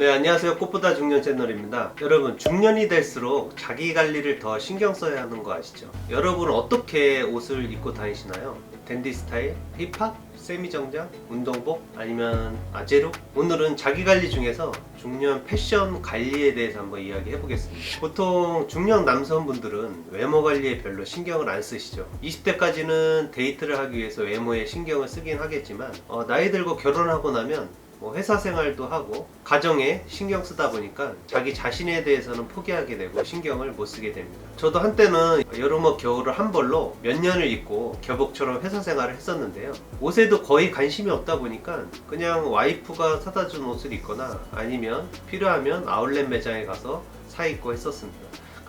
네, 안녕하세요. 꽃보다 중년 채널입니다. 여러분, 중년이 될수록 자기 관리를 더 신경 써야 하는 거 아시죠? 여러분은 어떻게 옷을 입고 다니시나요? 댄디 스타일, 힙합, 세미 정장, 운동복, 아니면 아제로? 오늘은 자기 관리 중에서 중년 패션 관리에 대해서 한번 이야기해 보겠습니다. 보통 중년 남성분들은 외모 관리에 별로 신경을 안 쓰시죠. 20대까지는 데이트를 하기 위해서 외모에 신경을 쓰긴 하겠지만 어, 나이 들고 결혼하고 나면 뭐 회사 생활도 하고 가정에 신경 쓰다 보니까 자기 자신에 대해서는 포기하게 되고 신경을 못 쓰게 됩니다. 저도 한때는 여름과 겨울을 한 벌로 몇 년을 입고 교복처럼 회사 생활을 했었는데요. 옷에도 거의 관심이 없다 보니까 그냥 와이프가 사다 준 옷을 입거나 아니면 필요하면 아울렛 매장에 가서 사 입고 했었습니다.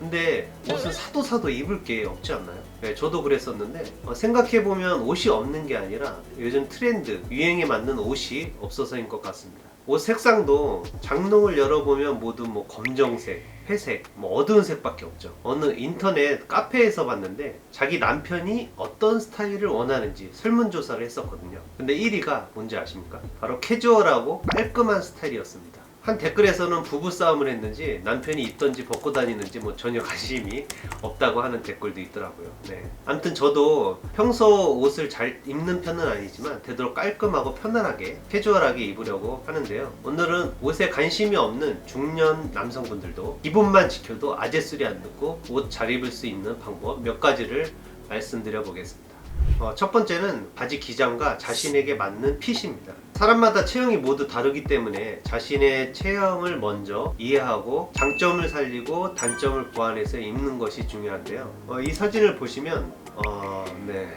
근데 옷은 사도 사도 입을 게 없지 않나요? 네, 저도 그랬었는데 어, 생각해보면 옷이 없는 게 아니라 요즘 트렌드, 유행에 맞는 옷이 없어서인 것 같습니다. 옷 색상도 장롱을 열어보면 모두 뭐 검정색, 회색, 뭐 어두운 색밖에 없죠. 어느 인터넷 카페에서 봤는데 자기 남편이 어떤 스타일을 원하는지 설문조사를 했었거든요. 근데 1위가 뭔지 아십니까? 바로 캐주얼하고 깔끔한 스타일이었습니다. 한 댓글에서는 부부 싸움을 했는지 남편이 입던지 벗고 다니는지 뭐 전혀 관심이 없다고 하는 댓글도 있더라고요. 네. 아무튼 저도 평소 옷을 잘 입는 편은 아니지만 되도록 깔끔하고 편안하게 캐주얼하게 입으려고 하는데요. 오늘은 옷에 관심이 없는 중년 남성분들도 기본만 지켜도 아재 소리 안 듣고 옷 잘 입을 수 있는 방법 몇 가지를 말씀드려 보겠습니다. 어, 첫 번째는 바지 기장과 자신에게 맞는 핏입니다. 사람마다 체형이 모두 다르기 때문에 자신의 체형을 먼저 이해하고 장점을 살리고 단점을 보완해서 입는 것이 중요한데요. 어, 이 사진을 보시면 어, 네,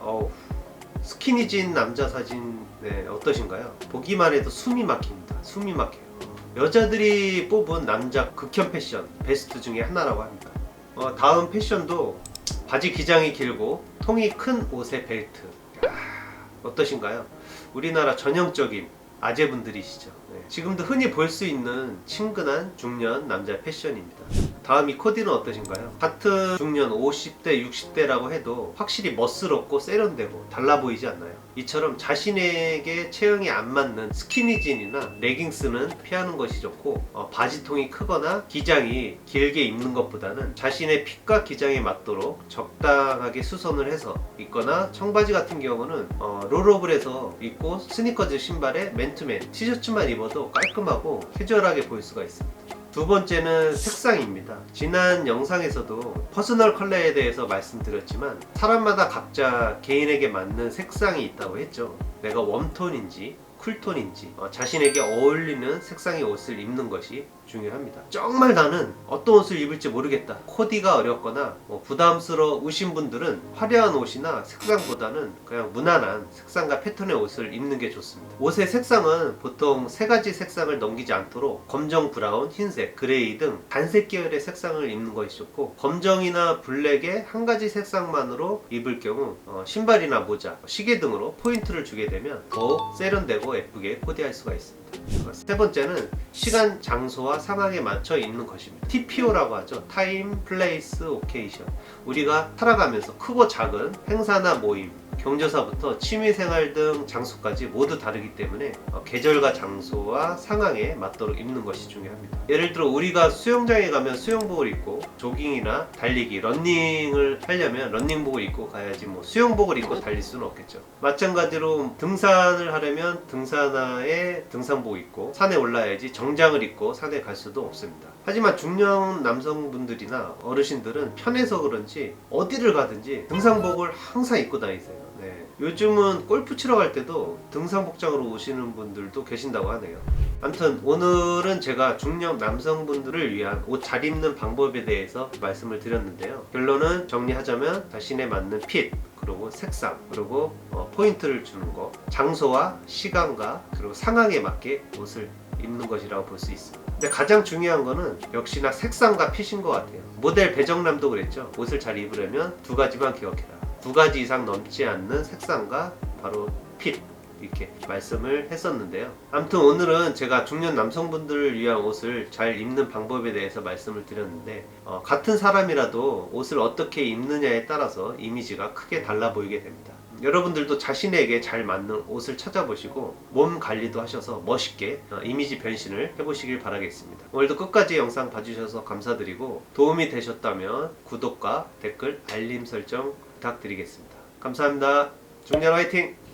어우, 스키니진 남자 사진 네, 어떠신가요? 보기만 해도 숨이 막힙니다. 숨이 막혀요. 여자들이 뽑은 남자 극혐 패션 베스트 중에 하나라고 합니다. 어, 다음 패션도 바지 기장이 길고 통이 큰 옷에 벨트. 야, 어떠신가요? 우리나라 전형적인 아재분들이시죠. 네, 지금도 흔히 볼 수 있는 친근한 중년 남자 패션입니다. 다음 이 코디는 어떠신가요? 같은 중년 50대, 60대라고 해도 확실히 멋스럽고 세련되고 달라 보이지 않나요? 이처럼 자신에게 체형이 안 맞는 스키니진이나 레깅스는 피하는 것이 좋고 어, 바지통이 크거나 기장이 길게 입는 것보다는 자신의 핏과 기장에 맞도록 적당하게 수선을 해서 입거나 청바지 같은 경우는 어, 롤업을 입고 스니커즈 신발에 맨투맨 티셔츠만 입어도 깔끔하고 캐주얼하게 보일 수가 있습니다. 두 번째는 색상입니다. 지난 영상에서도 퍼스널 컬러에 대해서 말씀드렸지만 사람마다 각자 개인에게 맞는 색상이 있다고 했죠. 내가 웜톤인지 쿨톤인지 어, 자신에게 어울리는 색상의 옷을 입는 것이 중요합니다. 정말 나는 어떤 옷을 입을지 모르겠다. 코디가 어렵거나 뭐 부담스러우신 분들은 화려한 옷이나 색상보다는 그냥 무난한 색상과 패턴의 옷을 입는 게 좋습니다. 옷의 색상은 보통 세 가지 색상을 넘기지 않도록 검정, 브라운, 흰색, 그레이 등 단색 계열의 색상을 입는 것이 좋고 검정이나 블랙의 한 가지 색상만으로 입을 경우 어, 신발이나 모자, 시계 등으로 포인트를 주게 되면 더 세련되고 예쁘게 코디할 수가 있습니다. 세 번째는 시간, 장소와 상황에 맞춰 입는 것입니다. TPO라고 하죠. 타임, 플레이스, 오케이션. 우리가 살아가면서 크고 작은 행사나 모임, 경조사부터 취미생활 등 장소까지 모두 다르기 때문에 어, 계절과 장소와 상황에 맞도록 입는 것이 중요합니다. 예를 들어 우리가 수영장에 가면 수영복을 입고 조깅이나 달리기, 런닝을 하려면 런닝복을 입고 가야지 뭐 수영복을 입고 달릴 수는 없겠죠. 마찬가지로 등산을 하려면 등산화에 등산복 입고 산에 올라야지 정장을 입고 산에 갈 수도 없습니다. 하지만 중년 남성분들이나 어르신들은 편해서 그런지 어디를 가든지 등산복을 항상 입고 다니세요. 네. 요즘은 골프 치러 갈 때도 등산 복장으로 오시는 분들도 계신다고 하네요. 아무튼 오늘은 제가 중년 남성분들을 위한 옷 잘 입는 방법에 대해서 말씀을 드렸는데요. 결론은 정리하자면 자신에 맞는 핏, 그리고 색상, 그리고 어, 포인트를 주는 거, 장소와 시간과 그리고 상황에 맞게 옷을 입는 것이라고 볼 수 있습니다. 근데 가장 중요한 거는 역시나 색상과 핏인 것 같아요. 모델 배정남도 그랬죠. 옷을 잘 입으려면 두 가지만 기억해라. 두 가지 이상 넘지 않는 색상과 바로 핏 이렇게 말씀을 했었는데요. 아무튼 오늘은 제가 중년 남성분들을 위한 옷을 잘 입는 방법에 대해서 말씀을 드렸는데 어, 같은 사람이라도 옷을 어떻게 입느냐에 따라서 이미지가 크게 달라 보이게 됩니다. 여러분들도 자신에게 잘 맞는 옷을 찾아보시고 몸 관리도 하셔서 멋있게 어, 이미지 변신을 해보시길 바라겠습니다. 오늘도 끝까지 영상 봐주셔서 감사드리고 도움이 되셨다면 구독과 댓글 알림 설정 부탁드리겠습니다. 감사합니다. 중년 화이팅!